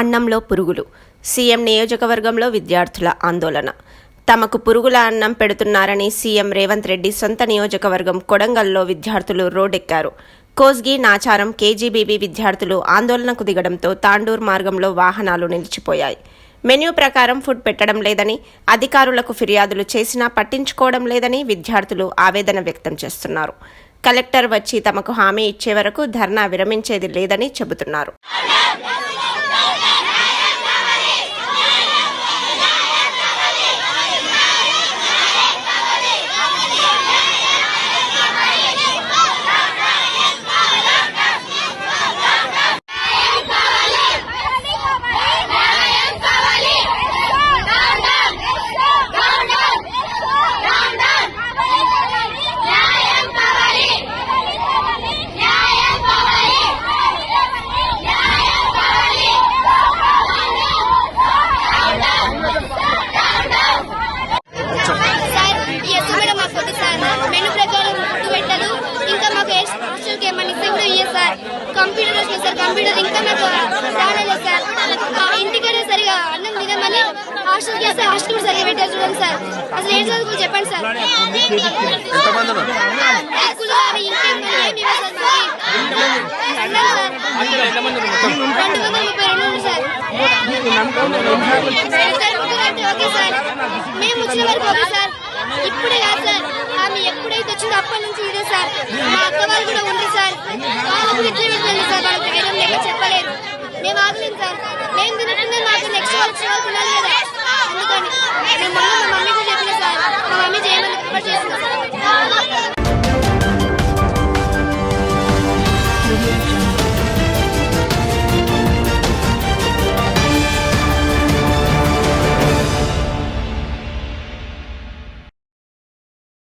అన్నంలో పురుగులు. సీఎం నియోజకవర్గంలో విద్యార్థుల ఆందోళన. తమకు పురుగుల అన్నం పెడుతున్నారని సీఎం రేవంత్ రెడ్డి సొంత నియోజకవర్గం కొడంగల్లో విద్యార్థులు రోడ్డెక్కారు. కోస్గి నాచారం కేజీబీబీ విద్యార్థులు ఆందోళనకు దిగడంతో తాండూర్ మార్గంలో వాహనాలు నిలిచిపోయాయి. మెన్యూ ప్రకారం ఫుడ్ పెట్టడం లేదని అధికారులకు ఫిర్యాదులు చేసినా పట్టించుకోవడం లేదని విద్యార్థులు ఆవేదన వ్యక్తం చేస్తున్నారు. కలెక్టర్ వచ్చి తమకు హామీ ఇచ్చే వరకు ధర్నా విరమించేది లేదని చెబుతున్నారు. చేసిన సార్ కంప్యూటర్ ఇంకా మాకు రాలేదు సార్. ఆ ఇంటికనే సరిగా అన్నం తినమని హాస్టల్ చేస్తే హాస్టల్ కూడా సరిగా పెట్టారు చూడండి సార్. అసలు ఏం చదువుకో చెప్పండి సార్? రెండు వందల ముప్పై రెండు ఉంది సార్ ఓకే సార్ మేము వచ్చిన వరకు ఓకే సార్ ఇప్పుడే కాదు సార్ ఆమె ఎప్పుడైతే వచ్చిందో అప్పటి నుంచి ఇదే సార్. మా అక్క వాళ్ళు కూడా ఉంది సార్. వాళ్ళకు ఇట్లే వెళ్ళింది సార్ వాళ్ళ ధైర్యం లేక చెప్పలేదు మేము ఆగలేదు సార్ మేము తినట్టుందే మాకు నెక్స్ట్ వచ్చే వాళ్ళు తినాలి కదా